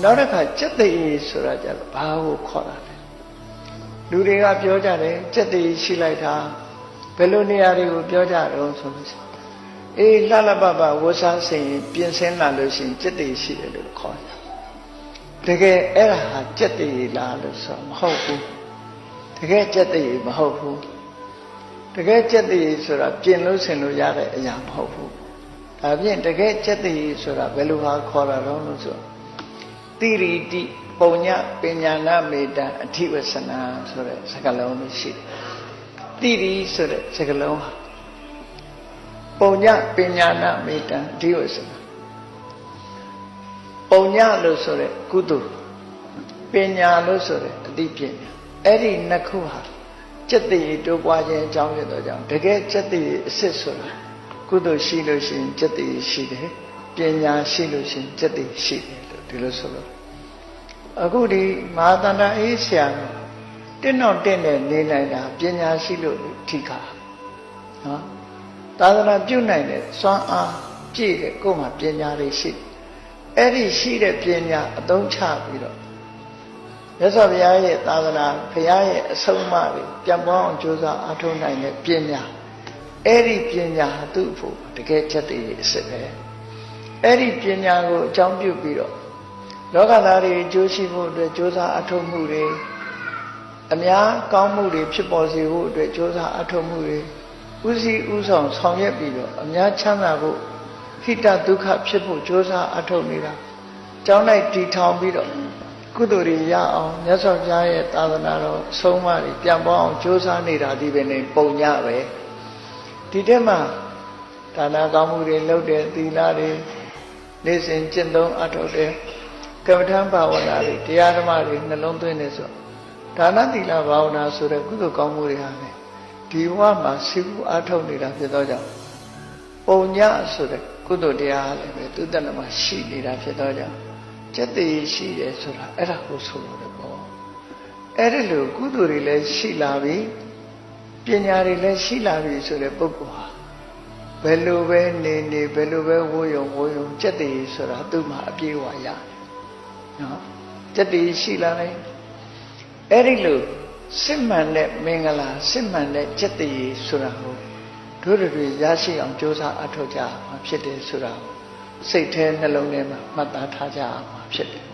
နောက်တစ်ခါစက်တည်ဆိုတာကြတော့ဘာကိုခေါ်တာလဲလူတွေကပြောကြတယ်စက်တည်ရှိလိုက်တာဘယ်လိုနေရာတွေကိုပြောကြတော့ဆိုလို့ရှိရင်အေးလှလှပပဝဆားစိန်ပြင်ဆင်လာလို့ရှိရင်စက်တည်ရှိတယ်လို့ခေါ်တယ်တကယ်အဲ့ဒါဟာစက်တည်လားလို့ဆိုမဟုတ်ဘူးတကယ်စက်တည်မဟုတ်ဘူးတကယ်စက်တည်ဆိုတာပြင်လို့ဆင်လို့ရတဲ့အရာမဟုတ်ဘူးဒါဖြင့်တကယ်စက်တည်ဆိုတာဘယ်လိုဟာခေါ်တာတော့လို့ဆိုတိ ရိတိပုံညပညာနာမေတ္တာအထိဝဆနာဆိုတဲ့စကားလုံးလေးရှိတယ်တိရိဆိုတဲ့စကားလုံးဟာပုံညပညာနာမေတ္တာအထိဝဆနာပုံညလို့ဆိုတဲ့ကုသိုလ်ပညာလို့ဆိုတဲ့အတိပညာအဲ့ဒီနှစ်ခုဟာစက်တည်တိုးပွားခြင်းအကြောင်းဖြစ်တော့ကြောင့်တကယ်စက်တည်အစစ်ဆိုတာကုသိုလ်ရှိလို့ရှိရင်စက်တည်ရှိတယ် ပညာရှိလို့ရှိရင်စက်တည်ရှိတယ်လို့ဒီလိုဆိုလို့အခုဒီမဟာတန္တအေးဆရာတင်းတော့တင့်နဲ့နေနိုင်တာပညာရှိလို့ထိခါနော်သာသနာပြုနိုင်တဲ့စွမ်းအားပြည့်တဲ့ကိုယ်မှာပညာတွေရှိအဲ့ဒီရှိတဲ့ပညာအသုံးချပြီးတော့မြတ်စွာဘုရားရဲ့သာသနာဘုရားရဲ့အဆုံးအမတွေပြန်ပွားအောင်ကြိုးစားအားထုတ်နိုင်တဲ့ပညာအဲ့ဒီပညာဟာသူ့အဖို့တကယ်ချက်တည်းအစ်စ်ပဲ အဲ့ဒီပညာကိုအကြောင်းပြုပြီးတော့လောကသားတွေအကျိုးရှိဖို့အတွက်ကြိုးစားအားထုတ်မှုတွေအများကောင်းမှုတွေဖြစ်ပေါ်စေဖို့အတွက်ကြိုးစားအားထုတ်မှုတွေဥစည်းဥဆောင်ဆောင်ရွက်ပြီးတော့အများချမ်းသာဖို့ဟိတဒုက္ခဖြစ်ဖို့ကြိုးစားအားထုတ်နေတာကျောင်းလိုက်တည်ထောင်ပြီးတော့ကုသိုလ်တွေရအောင်မြတ်စွာဘုရားရဲ့သာသနာတော်အဆုံးအမတွေပြန်ပေါ်အောင်ကြိုးစားနေတာဒီပဲနေပုံညပဲဒီတက်မှာဒါနကောင်းမှုတွေလုပ်တယ်သီလတွေ နေ့စဉ်ကျင့်သုံးအထောက်တယ်ကမ္မထံဘာဝနာတွေတရားဓမ္မတွေနှလုံးသွင်းနေဆိုဒါနသီလဘာဝနာဆိုတဲ့ကုသိုလ်ကောင်းမှုတွေဟာလေဒီဘဝမှာစိတ်ကူအထောက်နေတာဖြစ်သောကြောင့်ပုံညဆိုတဲ့ကုသိုလ်တရားလည်းပဲသူတဏ္ဍမှာရှိနေတာဖြစ်သောကြောင့်စက်တည်ရှိတယ်ဆိုတာအဲ့ဒါကိုဆိုလို့ပေါ့အဲ့ဒီလိုကုသိုလ်တွေလည်းရှိလာပြီပညာတွေလည်းရှိလာပြီဆိုတဲ့ပုဂ္ဂိုလ်ဟာ ဘယ်လိုပဲနေနေဘယ်လိုပဲဝိုးယုံဝိုးယုံစက်တည်ဆိုတာသူ့မှာအပြည့်အဝရတယ်နော်စက်တည်ရှိလာတယ်အဲ့ဒီလိုစစ်မှန်တဲ့မင်္ဂလာစစ်မှန်တဲ့စက်တည်ဆိုတာကိုတို့တွေရရှိအောင်ကြိုးစားအထောက်ကြမှာဖြစ်တယ်ဆိုတာကိုစိတ်ထဲနှလုံးထဲမှာမှတ်သားထားကြအောင်ဖြစ်တယ်